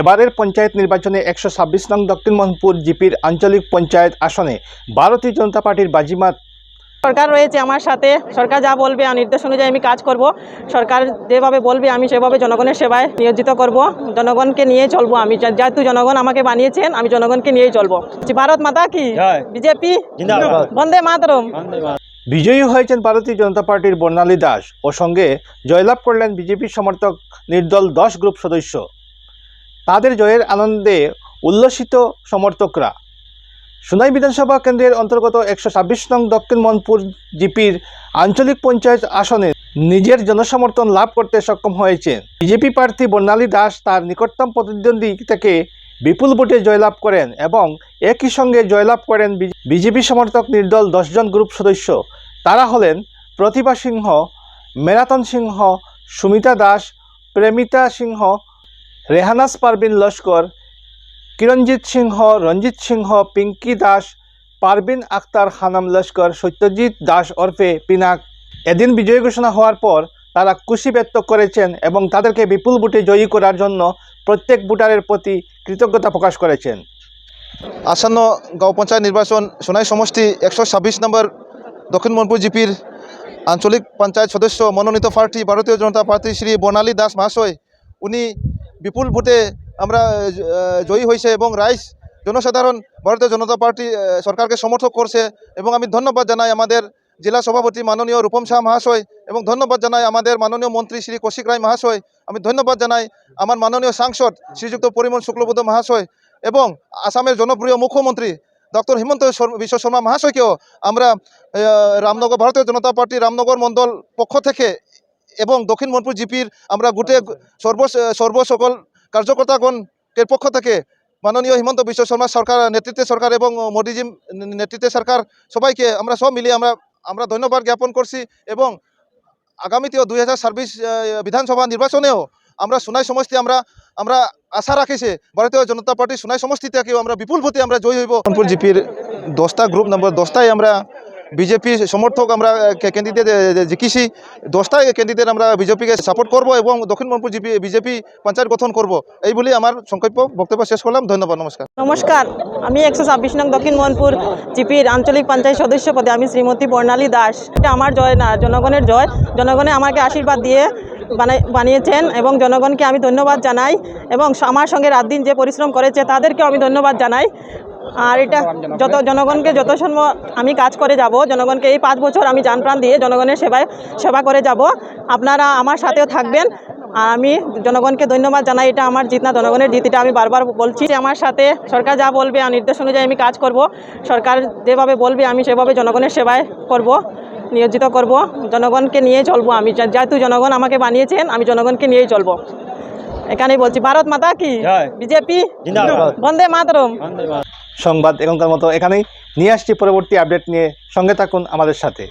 এবারের পঞ্চায়েত নির্বাচনে একশো ছাব্বিশ নং দক্ষিণ মোহনপুর জিপির আঞ্চলিক পঞ্চায়েত আসনে ভারতীয় জনতা পার্টির বাজিমাত। সরকার রয়েছে আমার সাথে। সরকার যা বলবে আর নির্দেশ অনুযায়ী আমি কাজ করব। সরকার যেভাবে বলবে আমি সেভাবে জনগণের সেবায় নিয়োজিত করব। জনগণকে নিয়ে চলবো আমি। যেহেতু জনগণ আমাকে বানিয়েছেন আমি জনগণকে নিয়েই চলবো। ভারত মাতা কি? বিজেপি? বন্দে মাতরম। বিজয়ী হয়েছেন ভারতীয় জনতা পার্টির বর্ণালী দাস ও সঙ্গে জয়লাভ করলেন বিজেপি সমর্থক নির্দল দশ গ্রুপ সদস্য। তাদের জয়ের আনন্দে উল্লসিত সমর্থকরা। সুনাই বিধানসভা কেন্দ্রের অন্তর্গত একশো ছাব্বিশ নং দক্ষিণ মনপুর জিপির আঞ্চলিক পঞ্চায়েত আসনে নিজের জনসমর্থন লাভ করতে সক্ষম হয়েছেন। বিজেপি প্রার্থী বর্ণালী দাস তার নিকটতম প্রতিদ্বন্দ্বী থেকে বিপুল ভোটে জয়লাভ করেন এবং একই সঙ্গে জয়লাভ করেন বিজেপি সমর্থক নির্দল দশজন গ্রুপ সদস্য। তারা হলেন প্রতিভা সিংহ, মেরাতন সিংহ, সুমিতা দাস, প্রেমিতা সিংহ রেহানাস পারবিন লস্কর, কিরণজিৎ সিংহ রঞ্জিত সিংহ, পিঙ্কি দাস, পারবিন আক্তার খানাম লস্কর, সত্যজিৎ দাস ওরফে পিনাক। এদিন বিজয় ঘোষণা হওয়ার পর তারা খুশি ব্যক্ত করেছেন এবং তাদেরকে বিপুল ভোটে জয়ী করার জন্য প্রত্যেক ভোটারের প্রতি কৃতজ্ঞতা প্রকাশ করেছেন। আসন্ন গাঁও পঞ্চায়েত নির্বাচন সোনাই সমষ্টি একশো ছাব্বিশ নম্বর দক্ষিণ মনপুর জিপির আঞ্চলিক পঞ্চায়েত সদস্য মনোনীত প্রার্থী ভারতীয় জনতা পার্টি শ্রী বর্ণালী দাস মহাশয়, উনি বিপুল ভোটে আমরা জয়ী হয়েছে এবং রাইস জনসাধারণ, ভারতীয় জনতা পার্টি সরকারকে সমর্থক করছে এবং আমি ধন্যবাদ জানাই আমাদের জেলা সভাপতি মাননীয় রূপম শাহ মহাশয় এবং ধন্যবাদ জানাই আমাদের মাননীয় মন্ত্রী শ্রী কৌশিক রায় মহাশয়। আমি ধন্যবাদ জানাই আমার মাননীয় সাংসদ শ্রীযুক্ত পরিমল শুক্লবুদ্ধ মহাশয় এবং আসামের জনপ্রিয় মুখ্যমন্ত্রী ডক্টর হিমন্ত বিশ্ব শর্মা মহাশয়কেও আমরা রামনগর, ভারতীয় জনতা পার্টি রামনগর মণ্ডল পক্ষ থেকে এবং দক্ষিণ মনপুর জিপির আমরা গোটে সর্ব সর্ব সকল কার্যকর্তাগণের পক্ষ থেকে মাননীয় হিমন্ত বিশ্ব শর্মা সরকার নেতৃত্বে সরকার এবং মোদিজি নেতৃত্বে সরকার সবাইকে আমরা সব মিলিয়ে আমরা আমরা ধন্যবাদ জ্ঞাপন করছি এবং আগামীতেও দুই হাজার ছাব্বিশ বিধানসভা নির্বাচনেও আমরা সোনাই সমষ্টি আমরা আমরা আশা রাখিছে ভারতীয় জনতা পার্টি সোনাই সমষ্টি থেকেও আমরা বিপুল ভোটে আমরা জয়ী হইব। মনপুর জিপির দশটা গ্রুপ নম্বর দশটায় আমরা বিজেপি সমর্থক আমরা ক্যান্ডিডেট জিকিছি দশটায় ক্যান্ডিডেট আমরা বিজেপিকে সাপোর্ট করব এবং দক্ষিণ মনপুর জিপি, বিজেপি পঞ্চায়েত গঠন করব। এই বলে আমার সংকল্প বক্তব্য শেষ করলাম। ধন্যবাদ, নমস্কার। নমস্কার। আমি একশো ছাব্বিশ নং দক্ষিণ মনপুর জিপির আঞ্চলিক পঞ্চায়েত সদস্য পদে আমি শ্রীমতী বর্ণালী দাস। আমার জয় না, জনগণের জয়। জনগণে আমাকে আশীর্বাদ দিয়ে বানিয়েছেন এবং জনগণকে আমি ধন্যবাদ জানাই এবং আমার সঙ্গে রাত দিন যে পরিশ্রম করেছে তাদেরকেও আমি ধন্যবাদ জানাই। আর এটা যত জনগণকে যত সম্ভব আমি কাজ করে যাব, জনগণকে এই পাঁচ বছর আমি প্রাণ দিয়ে জনগণের সেবায়, সেবা করে যাব। আপনারা আমার সাথেও থাকবেন। আর আমি জনগণকে ধন্যবাদ জানাই, এটা আমার জিত না জনগণের জিত এটা আমি বারবার বলছি। যে আমার সাথে সরকার যা বলবে আর নির্দেশ অনুযায়ী আমি কাজ করব, সরকার যেভাবে বলবে আমি সেভাবে জনগণের সেবায় করব। নিয়োজিত করব। জনগণকে নিয়ে চলবো আমি। যেহেতু জনগণ আমাকে বানিয়েছেন আমি জনগণকে নিয়েই চলবো। এখানেই বলছি ভারত মাতা কি? বিজেপি? বন্দে মাতরম। সংবাদ এখনকার মতো এখানেই। নিয়ে আসছি পরবর্তী আপডেট নিয়ে। সঙ্গে থাকুন আমাদের সাথে।